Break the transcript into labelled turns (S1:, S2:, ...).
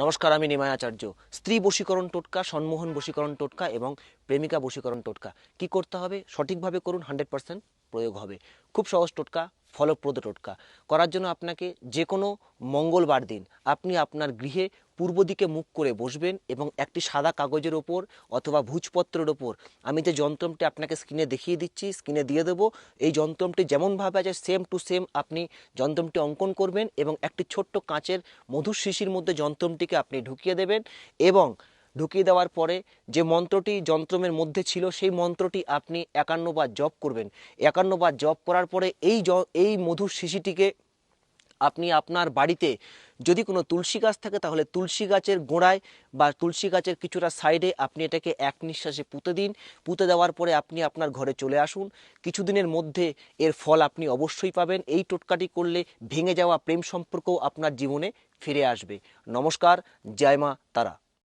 S1: নমস্কার, আমি নিমায় আচার্য। স্ত্রী বশীকরণ টোটকা সম্মোহন বশীকরণ টোটকা এবং প্রেমিকা বশীকরণ টোটকা। কি করতে হবে? সঠিকভাবে করুন, হান্ড্রেড পার্সেন্ট প্রয়োগ হবে। খুব সহজ টোটকা। ফলপ্রদ টোটকা। করার জন্য আপনাকে যে কোনো মঙ্গলবার দিন আপনি আপনার গৃহে পূর্ব দিকে মুখ করে বসবেন এবং একটি সাদা কাগজের ওপর অথবা ভুজপত্রের ওপর আমি যে যন্ত্রমটি আপনাকে স্ক্রিনে দেখিয়ে দিচ্ছি, স্ক্রিনে দিয়ে দেবো, এই যন্ত্রমটি যেমনভাবে আছে সেম টু সেম আপনি যন্ত্রমটি অঙ্কন করবেন এবং একটি ছোট্ট কাঁচের মধুর শিশির মধ্যে যন্ত্রমটিকে আপনি ঢুকিয়ে দেবেন এবং ঢুকিয়ে দেওয়ার পরে যে মন্ত্রটি যন্ত্রমের মধ্যে ছিল, সেই মন্ত্রটি আপনি একান্নবার জপ করবেন। একান্নবার জপ করার পরে এই এই মধুর শিশিটিকে আপনি আপনার বাড়িতে যদি কোনো তুলসী গাছ থাকে, তাহলে তুলসী গাছের গোড়ায় বা তুলসী গাছের কিছুটা সাইডে আপনি এটাকে এক নিঃশ্বাসে পুঁতে দিন। পুঁতে দেওয়ার পরে আপনি আপনার ঘরে চলে আসুন। কিছুদিনের মধ্যে এর ফল আপনি অবশ্যই পাবেন। এই টোটকাটি করলে ভেঙে যাওয়া প্রেম সম্পর্কও আপনার জীবনে ফিরে আসবে। নমস্কার, জয় মা তারা।